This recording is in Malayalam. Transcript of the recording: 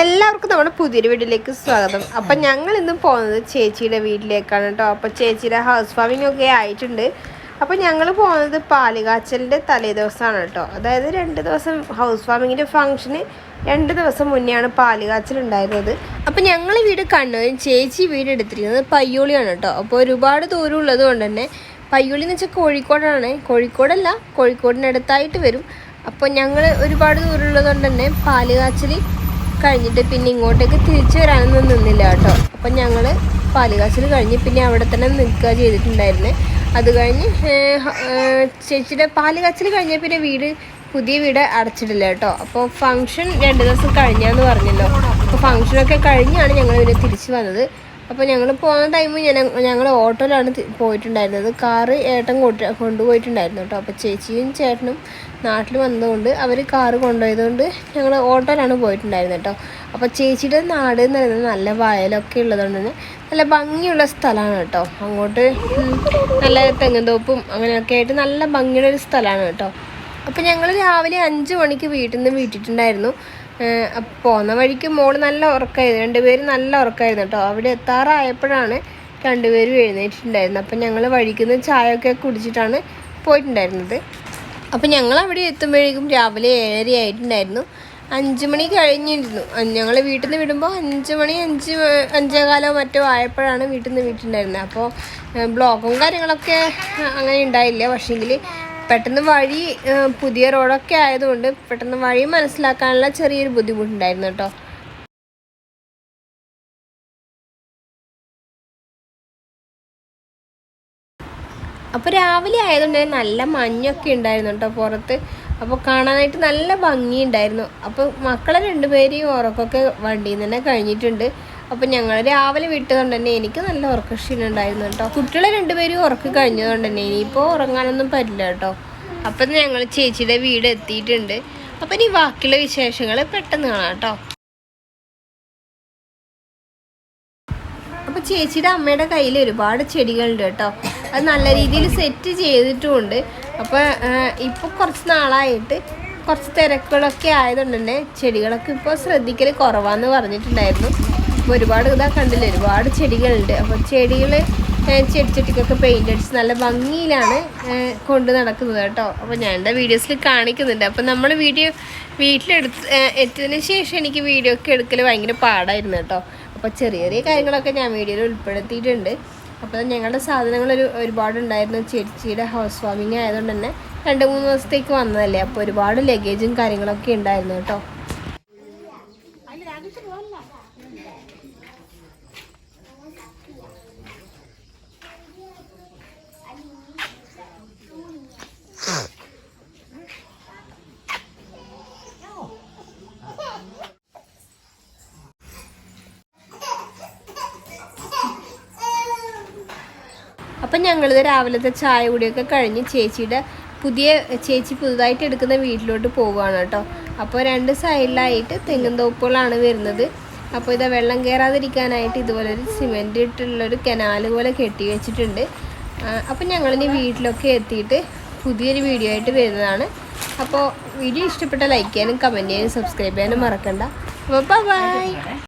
എല്ലാവർക്കും നമ്മുടെ പുതിയൊരു വീട്ടിലേക്ക് സ്വാഗതം. അപ്പം ഞങ്ങൾ ഇന്ന് പോകുന്നത് ചേച്ചിയുടെ വീട്ടിലേക്കാണ് കേട്ടോ. അപ്പം ചേച്ചിയുടെ ഹൗസ് വാമിംഗ് ഒക്കെ ആയിട്ടുണ്ട്. അപ്പം ഞങ്ങൾ പോകുന്നത് പാലുകാച്ചലിന്റെ തലേ ദിവസമാണ് കേട്ടോ. അതായത് രണ്ട് ദിവസം ഹൗസ് വാമിങ്ങിന്റെ ഫംഗ്ഷന് രണ്ട് ദിവസം മുന്നെയാണ് പാലുകാച്ചൽ ഉണ്ടായിരുന്നത്. അപ്പം ഞങ്ങൾ വീട് കണ്ണൂരും ചേച്ചി വീട് എടുത്തിരിക്കുന്നത് പയ്യോളിയാണ് കേട്ടോ. അപ്പോൾ ഒരുപാട് ദൂരം ഉള്ളത് കൊണ്ട് തന്നെ പയ്യോളി എന്ന് വെച്ചാൽ കോഴിക്കോടാണ്. കോഴിക്കോടല്ല കോഴിക്കോടിനടുത്തായിട്ട് വരും. അപ്പോൾ ഞങ്ങൾ ഒരുപാട് ദൂരമുള്ളത് കൊണ്ട് തന്നെ പാലുകാച്ചൽ കഴിഞ്ഞിട്ട് പിന്നെ ഇങ്ങോട്ടേക്ക് തിരിച്ചു വരാനൊന്നും നിന്നില്ല കേട്ടോ. അപ്പം ഞങ്ങൾ പാലുകാച്ചിൽ കഴിഞ്ഞ് പിന്നെ അവിടെ തന്നെ നിൽക്കുക ചെയ്തിട്ടുണ്ടായിരുന്നേ. അത് കഴിഞ്ഞ് ചേച്ചിയുടെ പാലുകാച്ചിൽ കഴിഞ്ഞ പിന്നെ വീട് പുതിയ വീട് അടച്ചിട്ടില്ല കേട്ടോ. അപ്പോൾ ഫംഗ്ഷൻ രണ്ട് ദിവസം കഴിഞ്ഞാന്ന് പറഞ്ഞല്ലോ. അപ്പോൾ ഫംഗ്ഷനൊക്കെ കഴിഞ്ഞാണ് ഞങ്ങൾ പിന്നെ തിരിച്ചു വന്നത്. അപ്പോൾ ഞങ്ങൾ പോകുന്ന ടൈം ഞാൻ ഞങ്ങൾ ഓട്ടോയിലാണ് പോയിട്ടുണ്ടായിരുന്നത്. കാറ് ഏട്ടൻ കൊണ്ട് കൊണ്ടുപോയിട്ടുണ്ടായിരുന്നു കേട്ടോ. അപ്പോൾ ചേച്ചിയും ചേട്ടനും നാട്ടിൽ വന്നതുകൊണ്ട് അവർ കാറ് കൊണ്ടുപോയതുകൊണ്ട് ഞങ്ങൾ ഓട്ടോയിലാണ് പോയിട്ടുണ്ടായിരുന്നത് കേട്ടോ. അപ്പോൾ ചേച്ചിയുടെ നാട് എന്ന് പറയുന്നത് നല്ല വയലൊക്കെ ഉള്ളതുകൊണ്ട് തന്നെ നല്ല ഭംഗിയുള്ള സ്ഥലമാണ് കേട്ടോ. അങ്ങോട്ട് നല്ല തെങ്ങുതോപ്പും അങ്ങനെയൊക്കെ ആയിട്ട് നല്ല ഭംഗിയുള്ള ഒരു സ്ഥലമാണ് കേട്ടോ. അപ്പോൾ ഞങ്ങൾ രാവിലെ അഞ്ച് മണിക്ക് വീട്ടിൽ നിന്ന് വീട്ടിട്ടുണ്ടായിരുന്നു. പോന്ന വഴിക്ക് മോൾ നല്ല ഉറക്കമായിരുന്നു രണ്ടുപേരും നല്ല ഉറക്കമായിരുന്നു കേട്ടോ. അവിടെ എത്താറായപ്പോഴാണ് രണ്ടുപേരും എഴുന്നേറ്റിട്ടുണ്ടായിരുന്നത്. അപ്പം ഞങ്ങൾ വഴിക്കുന്ന ചായയൊക്കെ കുടിച്ചിട്ടാണ് പോയിട്ടുണ്ടായിരുന്നത്. അപ്പം ഞങ്ങൾ അവിടെ എത്തുമ്പോഴേക്കും രാവിലെ ഏഴര ആയിട്ടുണ്ടായിരുന്നു. അഞ്ച് മണി കഴിഞ്ഞിരുന്നു. ഞങ്ങൾ വീട്ടിൽ നിന്ന് വിടുമ്പോൾ അഞ്ച് മണി അഞ്ച് അഞ്ചേകാലോ മറ്റോ ആയപ്പോഴാണ് വീട്ടിൽ നിന്ന് വീട്ടിലുണ്ടായിരുന്നത് അപ്പോൾ ബ്ലോഗും കാര്യങ്ങളൊക്കെ അങ്ങനെ ഉണ്ടായില്ല. പക്ഷേങ്കിൽ പെട്ടെന്ന് വഴി പുതിയ റോഡൊക്കെ ആയതുകൊണ്ട് പെട്ടെന്ന് വഴി മനസ്സിലാക്കാനുള്ള ചെറിയൊരു ബുദ്ധിമുട്ടുണ്ടായിരുന്നു കേട്ടോ. അപ്പോൾ രാവിലെ ആയതുകൊണ്ട് നല്ല മഞ്ഞൊക്കെ ഉണ്ടായിരുന്നു കേട്ടോ പുറത്ത്. അപ്പോൾ കാണാനായിട്ട് നല്ല ഭംഗിയുണ്ടായിരുന്നു. അപ്പോൾ മക്കളെ രണ്ടുപേരെയും ഉറക്കമൊക്കെ വണ്ടിയിൽ നിന്ന് തന്നെ കഴിഞ്ഞിട്ടുണ്ട്. അപ്പോൾ ഞങ്ങൾ രാവിലെ വിട്ടതുകൊണ്ട് തന്നെ എനിക്ക് നല്ല ഉറക്കക്ഷീണം ഉണ്ടായിരുന്നു കേട്ടോ. കുട്ടികളെ രണ്ടുപേരും ഉറക്കം കഴിഞ്ഞതുകൊണ്ട് തന്നെ ഇനിയിപ്പോൾ ഉറങ്ങാനൊന്നും പറ്റില്ല കേട്ടോ. അപ്പം ഞങ്ങൾ ചേച്ചിയുടെ വീട് എത്തിയിട്ടുണ്ട്. അപ്പൊ ഇനി ബാക്കിയുള്ള വിശേഷങ്ങൾ പെട്ടെന്ന് കാണാം കേട്ടോ. അപ്പോൾ ചേച്ചിയുടെ അമ്മയുടെ കയ്യിൽ ഒരുപാട് ചെടികളുണ്ട് കേട്ടോ. അത് നല്ല രീതിയിൽ സെറ്റ് ചെയ്തിട്ടുമുണ്ട്. അപ്പോൾ ഇപ്പൊ കുറച്ച് നാളായിട്ട് കുറച്ച് തിരക്കുകളൊക്കെ ആയതുകൊണ്ട് തന്നെ ചെടികളൊക്കെ ഇപ്പോൾ ശ്രദ്ധിക്കൽ കുറവാന്ന് പറഞ്ഞിട്ടുണ്ടായിരുന്നു. അപ്പോൾ ഒരുപാട് ഇതാ കണ്ടില്ല ഒരുപാട് ചെടികളുണ്ട്. അപ്പോൾ ചെടികൾ ചെടിച്ചട്ടിക്കൊക്കെ പെയിന്റ് അടിച്ച് നല്ല ഭംഗിയിലാണ് കൊണ്ട് നടക്കുന്നത് കേട്ടോ. അപ്പോൾ ഞാൻ എന്റെ വീഡിയോസിൽ കാണിക്കുന്നുണ്ട്. അപ്പോൾ നമ്മൾ വീഡിയോ വീട്ടിലെടുത്ത് എത്തിയതിന് ശേഷം എനിക്ക് വീഡിയോ ഒക്കെ എടുക്കൽ ഭയങ്കര പാടായിരുന്നു കേട്ടോ. അപ്പോൾ ചെറിയ ചെറിയ കാര്യങ്ങളൊക്കെ ഞാൻ വീഡിയോയിൽ ഉൾപ്പെടുത്തിയിട്ടുണ്ട്. അപ്പോൾ ഞങ്ങളുടെ സാധനങ്ങൾ ഒരു ഒരുപാടുണ്ടായിരുന്നു ചേച്ചിയുടെ ഹൗസ് വാമിങ് ആയതുകൊണ്ട് തന്നെ രണ്ട് മൂന്ന് ദിവസത്തേക്ക് വന്നതല്ലേ. അപ്പോൾ ഒരുപാട് ലഗേജും കാര്യങ്ങളൊക്കെ ഉണ്ടായിരുന്നു കേട്ടോ. അപ്പം ഞങ്ങളിത് രാവിലത്തെ ചായ കുടിയൊക്കെ കഴിഞ്ഞ് ചേച്ചിയുടെ പുതിയ ചേച്ചി പുതുതായിട്ട് എടുക്കുന്ന വീട്ടിലോട്ട് പോവുകയാണ് കേട്ടോ. അപ്പോൾ രണ്ട് സൈഡിലായിട്ട് തെങ്ങും തോപ്പുകളാണ് വരുന്നത്. അപ്പോൾ ഇതാ വെള്ളം കയറാതിരിക്കാനായിട്ട് ഇതുപോലെ ഒരു സിമെന്റ് ഇട്ടുള്ളൊരു കനാൽ പോലെ കെട്ടി വെച്ചിട്ടുണ്ട്. അപ്പം ഞങ്ങളിനി വീട്ടിലൊക്കെ എത്തിയിട്ട് പുതിയൊരു വീഡിയോ ആയിട്ട് വരുന്നതാണ്. അപ്പോൾ വീഡിയോ ഇഷ്ടപ്പെട്ട ലൈക്ക് ചെയ്യാനും കമന്റ് ചെയ്യാനും സബ്സ്ക്രൈബ് ചെയ്യാനും മറക്കണ്ട. അപ്പോൾ ബൈ